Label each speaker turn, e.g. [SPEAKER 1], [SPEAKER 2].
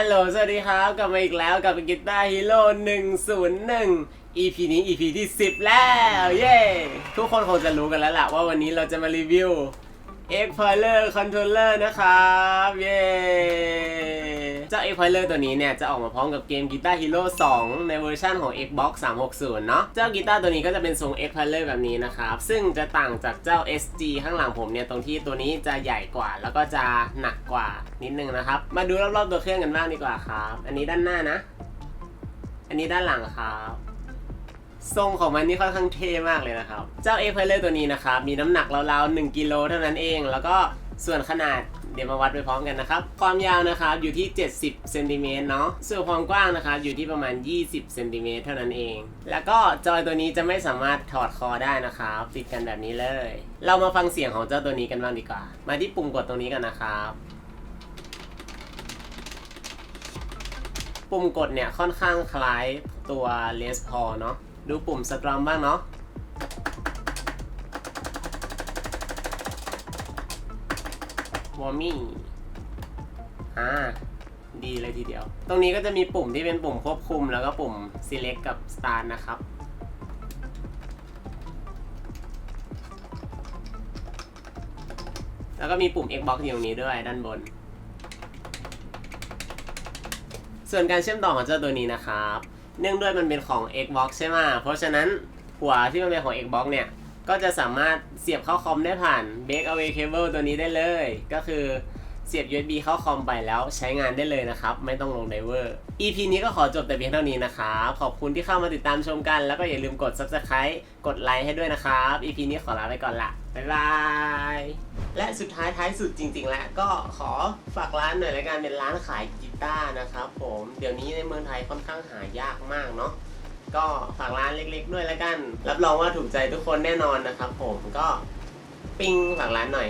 [SPEAKER 1] ฮัลโหล สวัสดีครับ กลับมาอีกแล้วกับกีตาร์ฮีโร่101 EP นี้ EP ที่ 10 แล้ว เย้ ทุกคนคงจะรู้กันแล้วล่ะว่าวันนี้เราจะมารีวิว X p o i l e r Controller นะครับ เย้ เจ้า X p o i l e r ตัวนี้เนี่ย จะออกมาพร้อมกับเกม Guitar Hero 2 ในเวอร์ชันของ Xbox 360 เนาะเจ้ากีตาร์ตัวนี้ก็จะเป็นทรง X p o i l e r แบบนี้นะครับ ซึ่งจะต่างจากเจ้า SG ข้างหลังผมเนี่ย ตรงที่ตัวนี้จะใหญ่กว่า แล้วก็จะหนักกว่านิดนึงนะครับ มาดูรอบๆตัวเครื่องกันบ้างดีกว่าครับ อันนี้ด้านหน้านะ อันนี้ด้านหลังครับทรงของมันนี่ค่อนข้างเท่มากเลยนะครับ เจ้า a p เลอร์ตัวนี้นะครับ มีน้ำหนักราวๆ1กิโลเท่านั้นเอง แล้วก็ส่วนขนาด ดี๋ยวมาวัดไปพร้อมกันนะครับ ความยาวนะครับอยู่ที่ 70เซนติเมตรเนาะส่วนความกว้างนะครับอยู่ที่ประมาณ 20เซนติเมตรเท่านั้นเอง แล้วก็จอยตัวนี้จะไม่สามารถถอดคอได้นะครับติดกันแบบนี้เลย เรามาฟังเสียงของเจ้าตัวนี้กันบ้างดีกว่า มาที่ปุ่มกดตรงนี้กันนะครับปุ่มกดเนี่ยค่อนข้างคล้ายตัว Les Paul เนาะดูปุ่มสตรัมบ้างเนาะ วอร์มี่อ่าดีเลยทีเดียว ตรงนี้ก็จะมีปุ่มที่เป็นปุ่มควบคุม แล้วก็ปุ่ม select กับ start นะครับ แล้วก็มีปุ่ม Xbox อยู่ตรงนี้ด้วยด้านบน ส่วนการเชื่อมต่อของเจ้าตัวนี้นะครับ เนื่องด้วยมันเป็นของ Xbox ใช่ไหมเพราะฉะนั้นหัวที่มันเป็นของ Xbox เนี่ย ก็จะสามารถเสียบเข้าคอมได้ผ่าน Breakaway Cable ตัวนี้ได้เลย ก็คือเสียบ USB เข้าคอมไปแล้วใช้งานได้เลยนะครับ ไม่ต้องลงไดเวอร์ EP นี้ก็ขอจบแต่เพียงเท่านี้นะครับขอบคุณที่เข้ามาติดตามชมกัน แล้วก็อย่าลืมกด Subscribe กดไลค์ให้ด้วยนะครับ EP นี้ขอลาไปก่อนละบ๊ายบาย และสุดท้ายท้ายสุดจริง ๆ แล้ว ก็ขอฝากร้านหน่อยละกันเป็นร้านขายกีตาร์นะครับผมเดี๋ยวนี้ในเมืองไทยค่อนข้างหายากมากเนาะ ก็ฝากร้านเล็กๆ ด้วยละกัน รับรองว่าถูกใจทุกคนแน่นอนนะครับผมก็ปิ้งฝากร้านหน่อย